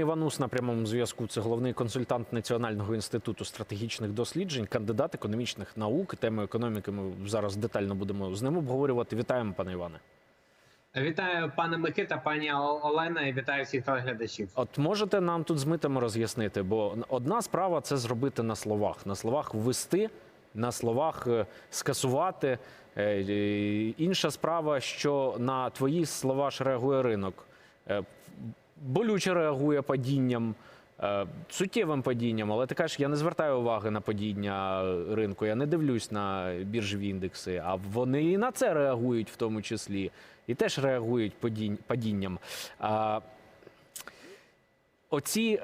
Іванус на прямому зв'язку. Це головний консультант Національного інституту стратегічних досліджень, кандидат економічних наук. Тему економіки ми зараз детально будемо з ним обговорювати. Вітаємо, пане Іване. Вітаю, пане Микита, пані Олена, і вітаю всіх телеглядачів. От можете нам тут з митами роз'яснити, бо одна справа це зробити на словах, на словах ввести, на словах е, скасувати. Е, Інша справа, що на твої слова ж реагує ринок. Е, Болюче реагує падінням, е, суттєвим падінням, але ти кажеш, я не звертаю уваги на падіння ринку, я не дивлюсь на біржові індекси, а вони і на це реагують в тому числі, і теж реагують падінням. Оці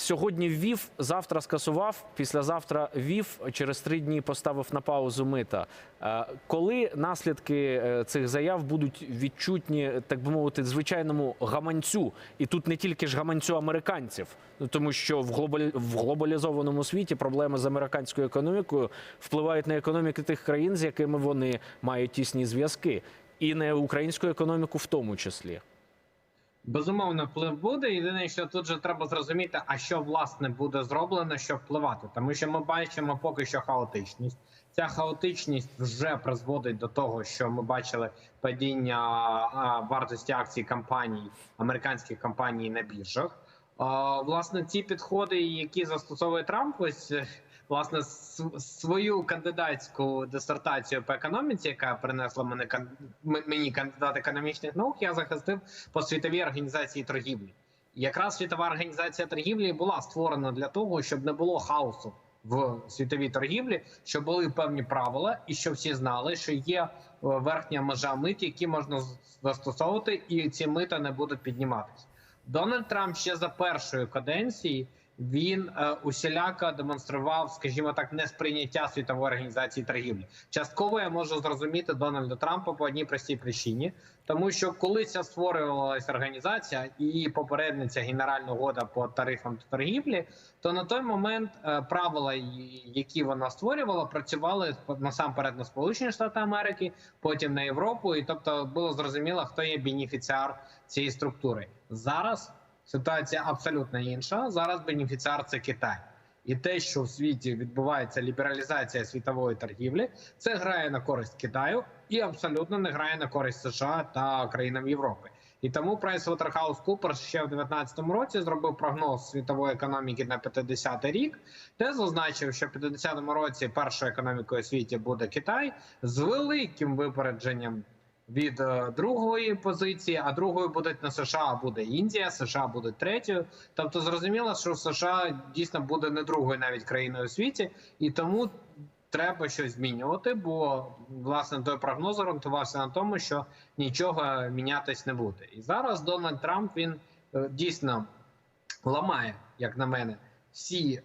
сьогодні ввів, завтра скасував, післязавтра ввів, через три дні поставив на паузу мита. Е, Коли наслідки е, цих заяв будуть відчутні, так би мовити, звичайному гаманцю, і тут не тільки ж гаманцю американців, ну тому що в глобалі- в глобалізованому світі проблеми з американською економікою впливають на економіки тих країн, з якими вони мають тісні зв'язки, і на українську економіку в тому числі. Безумовно, вплив буде. Єдине, що тут же треба зрозуміти, а що власне буде зроблено, щоб впливати, тому що ми бачимо поки що хаотичність. Ця хаотичність вже призводить до того, що ми бачили падіння вартості акцій компаній, американських компаній на біржах. Власне, ці підходи, які застосовує Трамп, ось власне свою кандидатську дисертацію по економіці, яка принесла мене мені кандидат економічних наук, я захистив по світовій організації торгівлі. Якраз світова організація торгівлі була створена для того, щоб не було хаосу в світовій торгівлі, щоб були певні правила, і щоб всі знали, що є е, верхня межа мит, які можна застосовувати, і ці мита не будуть підніматися. Дональд Трамп ще за першої каденції він е, усіляко демонстрував, скажімо так, несприйняття світової організації торгівлі. Частково я можу зрозуміти Дональда Трампа по одній простій причині, тому що коли ця створювалася організація і попередниця Генеральна угода по тарифам та торгівлі, то на той момент е, правила, які вона створювала, працювали насамперед на Сполучені Штати Америки, потім на Європу, і тобто було зрозуміло, хто є бенефіціар цієї структури. Зараз ситуація абсолютно інша. Зараз бенефіціар це Китай. І те, що в світі відбувається лібералізація світової торгівлі, це грає на користь Китаю і абсолютно не грає на користь США та країнам Європи. І тому PricewaterhouseCoopers ще в 2019 році зробив прогноз світової економіки на 50-й рік, де зазначив, що в 50-му році першою економікою у світі буде Китай з великим випередженням від е, другої позиції, а другою буде не США, буде Індія. США буде третьою. Тобто зрозуміло, що США дійсно буде не другою навіть країною у світі, і тому треба щось змінювати. Бо власне той прогноз орієнтувався на тому, що нічого мінятись не буде. І зараз Дональд Трамп він е, дійсно ламає, як на мене, всі е,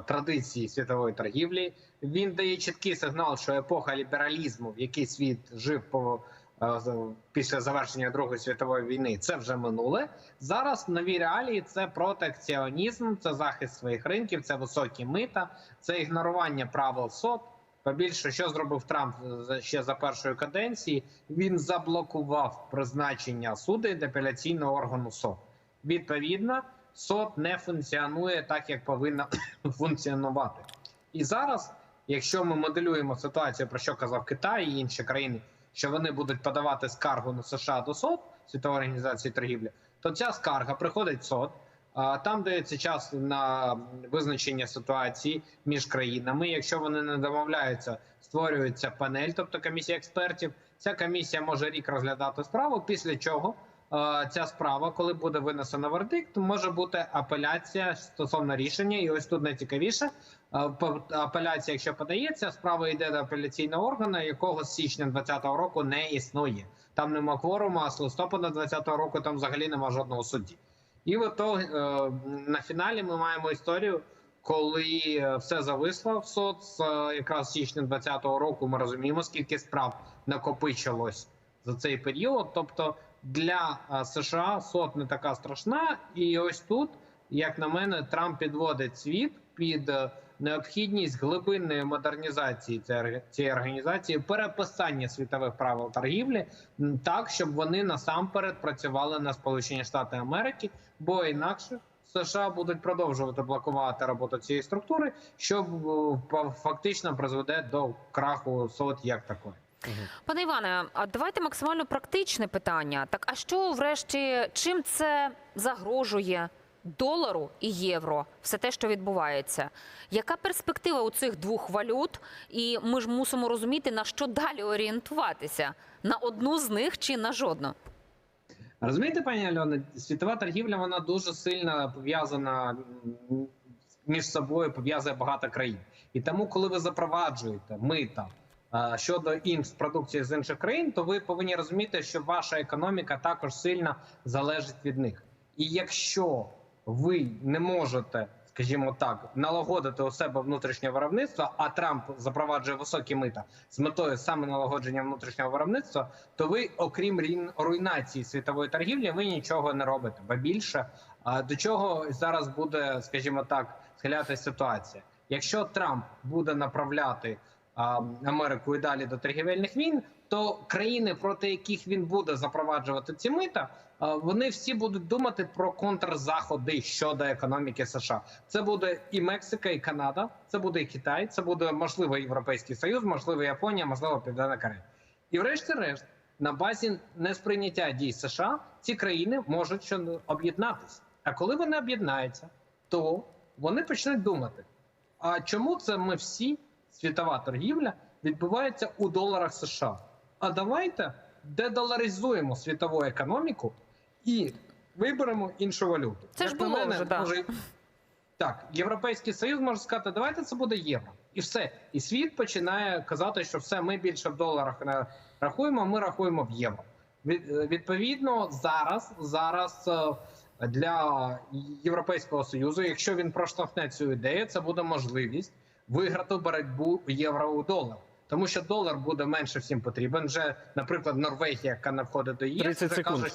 традиції світової торгівлі. Він дає чіткий сигнал, що епоха лібералізму, в який світ жив по після завершення Другої світової війни, це вже минуле. Зараз нові реалії це протекціонізм, це захист своїх ринків, це високі мита, це ігнорування правил СОТ. Побільше, що зробив Трамп ще за першої каденції, він заблокував призначення судей апеляційного органу СОТ. Відповідно, СОТ не функціонує так, як повинна функціонувати. І зараз, якщо ми моделюємо ситуацію, про що казав Китай і інші країни, що вони будуть подавати скаргу на США до СОД, Світової організації торгівлі, то ця скарга приходить в СОД. Там дається час на визначення ситуації між країнами. Якщо вони не домовляються, створюється панель, тобто комісія експертів. Ця комісія може рік розглядати справу. Після чого ця справа, коли буде винесено вердикт, може бути апеляція стосовно рішення. І ось тут найцікавіше. Е, Апеляція, якщо подається, справа йде до апеляційного органу, якого з січня 2020 року не існує. Там нема кворуму, а з листопада 2020 року там взагалі нема жодного судді. І в ітогі, е, на фіналі ми маємо історію, коли е, все зависло в е, якраз січня 2020 року. Ми розуміємо, скільки справ накопичилось за цей період. Тобто для США СОТ не така страшна, і ось тут, як на мене, Трамп підводить світ під е, необхідність глибинної модернізації цієї організації, переписання світових правил торгівлі так, щоб вони насамперед працювали на Сполучені Штати Америки, бо інакше США будуть продовжувати блокувати роботу цієї структури, що е, фактично призведе до краху СОТ як такої. Пане Іване, а давайте максимально практичне питання. Так, а що, врешті, чим це загрожує долару і євро? Все те, що відбувається. Яка перспектива у цих двох валют? І ми ж мусимо розуміти, на що далі орієнтуватися на одну з них чи на жодну. Розумієте, пані Альона, світова торгівля вона дуже сильно пов'язана між собою, пов'язує багато країн. І тому, коли ви запроваджуєте мита щодо інших продукції з інших країн, то ви повинні розуміти, що ваша економіка також сильно залежить від них. І якщо ви не можете, скажімо так, налагодити у себе внутрішнє виробництво, а Трамп запроваджує високі мита з метою саме налагодження внутрішнього виробництва, то ви, окрім руйнації світової торгівлі, ви нічого не робите. Ба більше до чого зараз буде, скажімо так, схилятися ситуація. Якщо Трамп буде направляти Америку і далі до торгівельних війн, то країни, проти яких він буде запроваджувати ці мита, вони всі будуть думати про контрзаходи щодо економіки США. Це буде і Мексика, і Канада, це буде і Китай, це буде можливо Європейський Союз, можливо Японія, можливо Південна Корея. І врешті-решт, на базі несприйняття дій США, ці країни можуть об'єднатися. А коли вони об'єднаються, то вони почнуть думати: а чому це ми всі, світова торгівля, відбувається у доларах США? А давайте дедоларизуємо світову економіку і виберемо іншу валюту. Це ж Як на було мене, вже, да. може, так, Європейський Союз може сказати, давайте це буде євро. І все. І світ починає казати, що все, ми більше в доларах не рахуємо, ми рахуємо в євро. Відповідно, зараз, зараз е, для Європейського Союзу, якщо він проштовхне цю ідею, це буде можливість виграти боротьбу євро у долар. Тому що долар буде менше всім потрібен. Вже, наприклад, Норвегія, яка не входить до ЄС, 30 секунд. каже,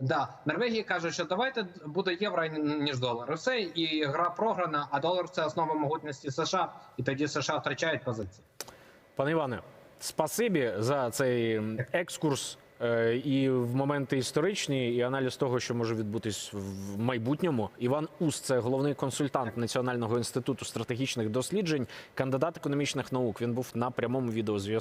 Да, Норвегія каже, що давайте буде євро ніж долар. Все, і гра програна, а долар це основа могутності США, і тоді США втрачають позиції. Пане Іване, спасибі за цей екскурс і в моменти історичні, і аналіз того, що може відбутись в майбутньому. Іван Ус, це головний консультант Національного інституту стратегічних досліджень, кандидат економічних наук. Він був на прямому відеозв'язку.